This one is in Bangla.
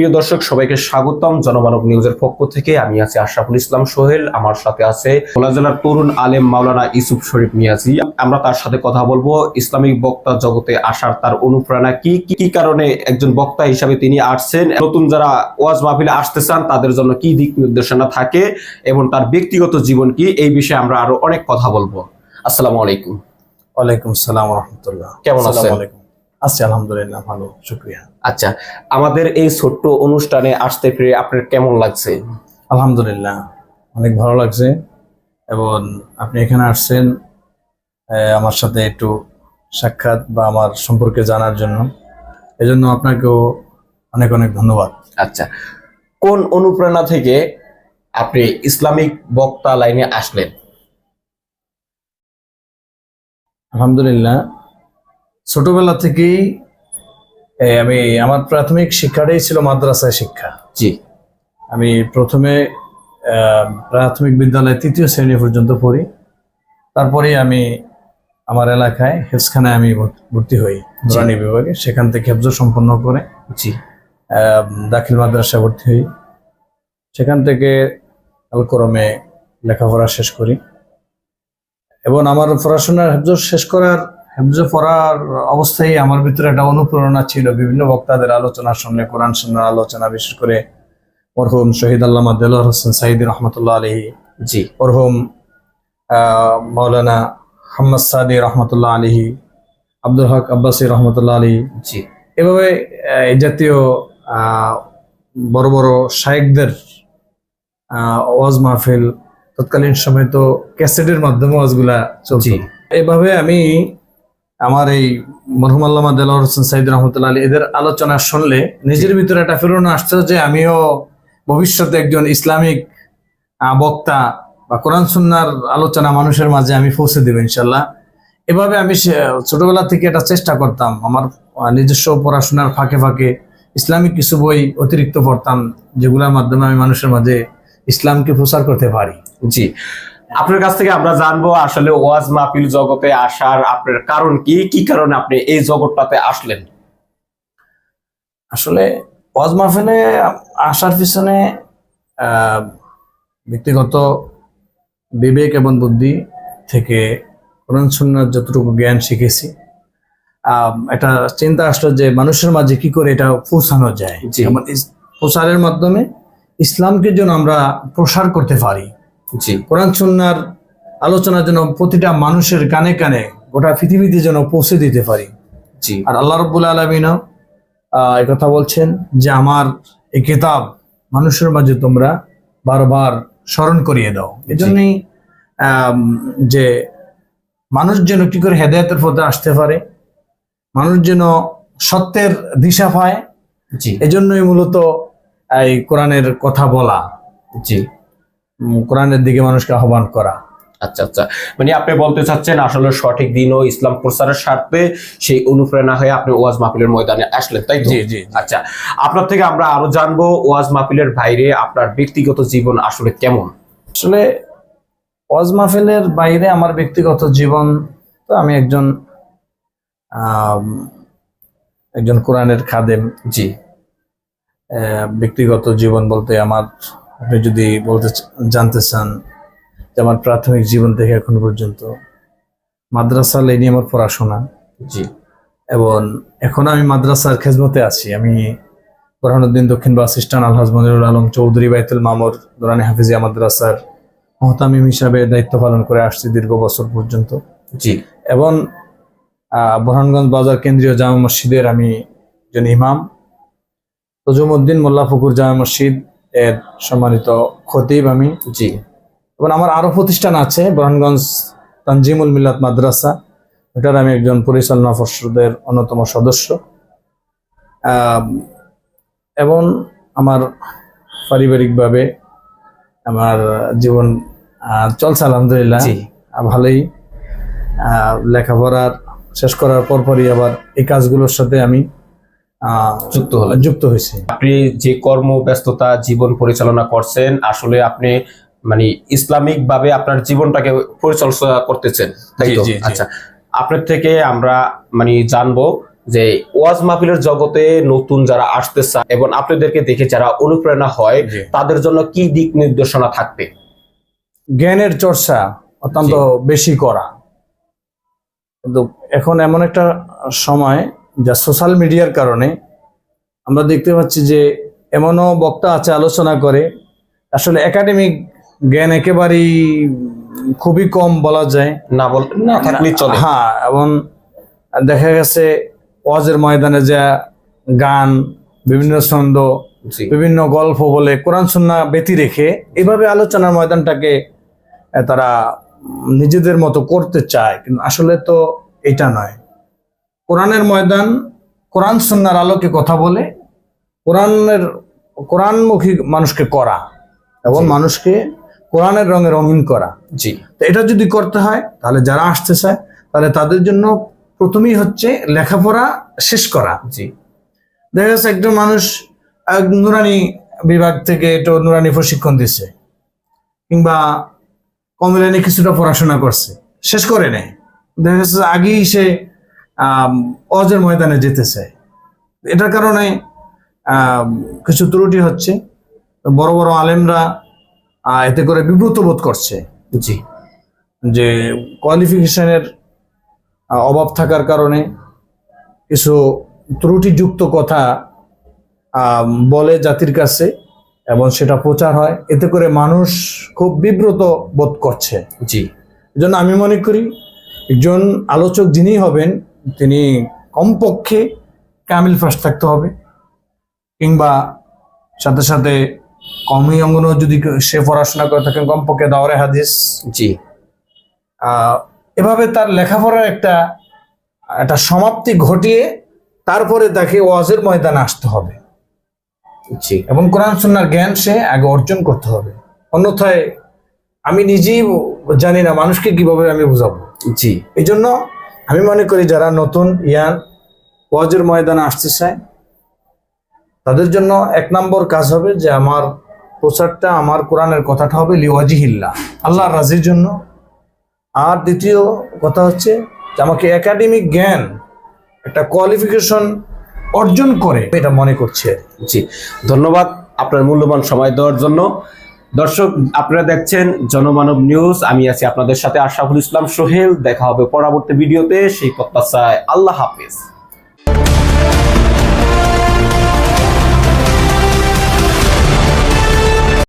প্রিয় দর্শক সবাইকে স্বাগতম জনমানব নিউজের পক্ষ থেকে। আমি আছি আশরাফুল ইসলাম সোহেল আমার সাথে আছে ভোলা জেলার তরুণ আলেম মাওলানা ইসুফ শরীফ মিয়াজি। আমরা তার সাথে কথা বলব। ইসলামিক বক্তা জগতে আসার তার অনুপ্রেরণা কি? কি কারণে একজন বক্তা হিসাবে তিনি আসছেন? নতুন যারা ওয়াজ মাহফিলে আসতে চান তাদের জন্য কি দিক নির্দেশনা থাকে? এবং তার ব্যক্তিগত জীবন কি? এই বিষয়ে আমরা আরও অনেক কথা বলব। আসসালামু আলাইকুম। ওয়ালাইকুম আসসালাম রহমতুল্লাহ। কেমন আছেন? আছি আলহামদুলিল্লাহ ভালো শুক্রিয়া। আচ্ছা আমাদের এই ছোট্ট অনুষ্ঠানে আসতে পেরে আপনার কেমন লাগছে? আলহামদুলিল্লাহ অনেক ভালো লাগছে। এবং আপনি এখানে আসছেন আমার সাথে একটু সাক্ষাৎ বা আমার সম্পর্কে জানার জন্য। এজন্য আপনাকেও অনেক অনেক ধন্যবাদ। আচ্ছা কোন অনুপ্রেরণা থেকে আপনি ইসলামিক বক্তা লাইনে আসলেন? আলহামদুলিল্লাহ ছোটবেলা থেকেই আমি আমার প্রাথমিক শিক্ষাটাই ছিল মাদ্রাসায় শিক্ষা। জি। আমি প্রথমে প্রাথমিক বিদ্যালয়ে তৃতীয় শ্রেণি পর্যন্ত পড়ি। তারপরে আমি আমার এলাকায় হেফসখানায় আমি ভর্তি- হই নুরানি বিভাগে। সেখান থেকে হেফজ সম্পন্ন করে জি। দাখিল মাদ্রাসায় ভর্তি হই। সেখান থেকে আলকরমে লেখাপড়া শেষ করি। এবং আমার পড়াশোনার হেফজ শেষ করার হেফজ পড়ার অবস্থায় আমার ভিতরে একটা অনুপ্রেরণা ছিল। বিভিন্ন বক্তাদের আলোচনা শুনলে কোরআন শোনার আলোচনা বিশেষ করে মরহুম শহীদ আল্লামা দেলোয়ার হোসেন সাইদি রহমতুল্লাহ আলহী জি। মরহুম আহ, মৌলানা হাম্মদ সাদি রহমতুল্লাহ আলহী আব্দুল হক আব্বাসী রহমতুল্লাহ আলী জি। এভাবে এই জাতীয় আহ, বড় বড় শায়েকদের ওয়াজ মাহফিল তৎকালীন সময় তো ক্যাসেটের মাধ্যমে ওয়াজগুলা চলছে এভাবে আমি আমার এই মরহুম আল্লামা হোসেন সাইদ রহমতুল্লাহ আলী, এদের আলোচনা শুনলে নিজের ভিতরে একটা প্রেরণা আসছে যে আমিও ভবিষ্যতে একজন ইসলামিক বক্তা বা কোরআন সুন্নার আলোচনা মানুষের মাঝে আমি পৌঁছে দেবো ইনশাল্লাহ এভাবে আমি ছোটবেলা থেকে এটা চেষ্টা করতাম। আমার নিজস্ব পড়াশোনার ফাঁকে ফাঁকে ইসলামিক কিছু বই অতিরিক্ত পড়তাম, যেগুলোর মাধ্যমে আমি মানুষের মাঝে ইসলামকে প্রচার করতে পারি। জি। আপনার কাছ থেকে আমরা জানব আসলে ওয়াজ মাহফিল জগতে আসার আপনার কারণ কি? কি কারণে আপনি এই জগৎটাতে আসলেন? আসলে ওয়াজ মাহফিলে আসার পিছনে ব্যক্তিগত বিবেক এবং বুদ্ধি থেকে কোরআন সুন্নার যতটুকু জ্ঞান শিখেছি আহ, একটা চিন্তা আসলো যে মানুষের মাঝে কি করে এটা পৌঁছানো যায়। প্রচারের মাধ্যমে ইসলামকে যেন আমরা প্রসার করতে পারি। জি। কোরআন সুন্নার আলোচনার জন্য প্রতিটা মানুষের কানে কানে গোটা পৃথিবীতে যেন পৌঁছে দিতে পারি। জি। আর আল্লাহ রব্বুল আলমিনও এই কথা বলছেন যে আমার এই কিতাব মানুষের মাঝে তোমরা বারবার স্মরণ করিয়ে দাও। এই জন্যই যে মানুষ যেন কি করে হেদায়তের পথে আসতে পারে মানুষ যেন সত্যের দিশা পায় জি। এজন্যই মূলত এই কোরআনের কথা বলা। জি। কোরআনের দিকে মানুষকে আহ্বান করা। আচ্ছা আচ্ছা। মানে আপনি বলতে চাচ্ছেন আসলে সঠিক দিন ও ইসলাম প্রচারের স্বার্থে সেই অনুপ্রেরণা হয়ে আপনি ওয়াজ মাহফিলের ময়দানে আসলেন তাই জি, জি। আচ্ছা আপনার থেকে আমরা আরও জানব ওয়াজ মাহফিলের বাইরে আপনার ব্যক্তিগত জীবন আসলে কেমন? আসলে ওয়াজ মাহফিলের বাইরে আমার ব্যক্তিগত জীবন তো আমি একজন একজন কোরআনের খাদেম। জি। আহ, ব্যক্তিগত জীবন বলতে আমার আপনি যদি বলতে জানতে চান যে আমার প্রাথমিক জীবন থেকে এখন পর্যন্ত মাদ্রাসা লাইনে আমার পড়াশোনা। জি। এবং এখন আমি মাদ্রাসার খেজমতে আছি। আমি বোরহানুদ্দিন দক্ষিণ বা আসিস্টান আলহাজ মনিরুল আলম চৌধুরী বাইতুল মামর দোরানি হাফিজিয়া মাদ্রাসার মহতামিম হিসাবে দায়িত্ব পালন করে আসছি দীর্ঘ বছর পর্যন্ত। জি। এবং বোরহানগঞ্জ বাজার কেন্দ্রীয় জামা মসজিদের আমি একজন ইমাম। তজুমুদ্দিন মোল্লা ফকুর জামা মসজিদ এর সম্মানিত খতিব আমি। জি। এবং আমার আরও প্রতিষ্ঠান আছে বোরহানগঞ্জ তানজিমুল মিল্লাত মাদ্রাসা। এটার আমি একজন পরিচালনা পর্ষদের অন্যতম সদস্য। এবং আমার পারিবারিকভাবে আমার জীবন চলছে আলহামদুলিল্লাহ। জি। ভালোই। লেখাপড়ার শেষ করার পরপরই আবার এই কাজগুলোর সাথে আমি যুক্ত হলেন। যুক্ত হয়েছি। আপনি যে কর্ম ব্যস্ততা জীবন পরিচালনা করছেন আসলে আপনি মানে ইসলামিক ভাবে আপনার জীবনটাকে পরিচালনা করতেছেন তাই তো। আচ্ছা আপনার থেকে আমরা মানে জানব যে ওয়াজ মাহফিলের জগতে নতুন যারা আসতে চায় এবং আপনাদেরকে দেখে যারা অনুপ্রেরণা হয় তাদের জন্য কি দিক নির্দেশনা থাকবে? জ্ঞানের চর্চা অত্যন্ত বেশি করা। কিন্তু এখন এমন একটা সময় যা সোশ্যাল মিডিয়ার কারণে আমরা দেখতে পাচ্ছি যে এমনও বক্তা আছে আলোচনা করে। আসলে একাডেমিক জ্ঞান একেবারেই খুবই কম বলা যায়। না বল না থাকলেই চলে। হ্যাঁ এবং দেখা গেছে ওয়াজের ময়দানে যা গান বিভিন্ন ছন্দ বিভিন্ন গল্প বলে কোরআন সুন্না ব্যতি রেখে এভাবে আলোচনার ময়দানটাকে তারা নিজেদের মতো করতে চায়। কিন্তু আসলে তো এটা নয়। কোরআনের ময়দান কোরআন সুন্নার আলোকে কথা বলে কোরআনের কোরআনমুখী মানুষকে করা এবং মানুষকে কোরআনের রঙে রঙিন করা। জি। তো এটা যদি করতে হয় তাহলে যারা আসতে চায় তাহলে তাদের জন্য প্রথমেই হচ্ছে লেখাপড়া শেষ করা। জি। দেখা যাচ্ছে একজন মানুষ নুরানি বিভাগ থেকে একটু নুরানি প্রশিক্ষণ দিচ্ছে কিংবা কমলানি কিছুটা পড়াশোনা করছে শেষ করে নেয়। দেখা যাচ্ছে আগেই সে অজের ময়দানে যেতে চায়। এটার কারণে কিছু ত্রুটি হচ্ছে। বড় বড় আলেমরা এতে করে বিব্রত বোধ করছে। জি। যে কোয়ালিফিকেশনের অভাব থাকার কারণে কিছু ত্রুটিযুক্ত কথা বলে জাতির কাছে এবং সেটা প্রচার হয়। এতে করে মানুষ খুব বিব্রত বোধ করছে। জি। এজন্য আমি মনে করি একজন আলোচক যিনি হবেন তিনি কমপক্ষে কামিল ফাঁস থাকতে হবে কিংবা সাথে সাথে কমই অঙ্গনও যদি সে পড়াশোনা করে থাকেন কমপক্ষে দাওয়ারে হাদিস। জি। এভাবে তার লেখাপড়ার একটা একটা সমাপ্তি ঘটিয়ে তারপরে তাকে ওয়াজের ময়দানে আসতে হবে। জি। এবং কোরআন সুন্নার জ্ঞান সে আগে অর্জন করতে হবে। অন্যথায় আমি নিজেই জানি না মানুষকে কীভাবে আমি বুঝাবো। জি। এই জন্য আমি মনে করি যারা নতুন ইয়ান ওয়াজের ময়দানে আসতে চায়, তাদের জন্য এক নম্বর কাজ হবে যে আমার প্রচারটা, আমার কোরআনের কথাটা হবে লিওয়াজিহিল্লা আল্লাহ রাজির জন্য। আর দ্বিতীয় কথা হচ্ছে যে আমাকে একাডেমিক জ্ঞান, একটা কোয়ালিফিকেশন অর্জন করে। এটা মনে করছে জি, ধন্যবাদ আপনার মূল্যবান সময় দেওয়ার জন্য। দর্শক, আপনারা দেখছেন জনমানব নিউজ। আমি আছি আপনাদের সাথে আশরাফুল ইসলাম সোহেল। দেখা হবে পরবর্তী ভিডিওতে। সেই প্রত্যাশায় আল্লাহ হাফিজ।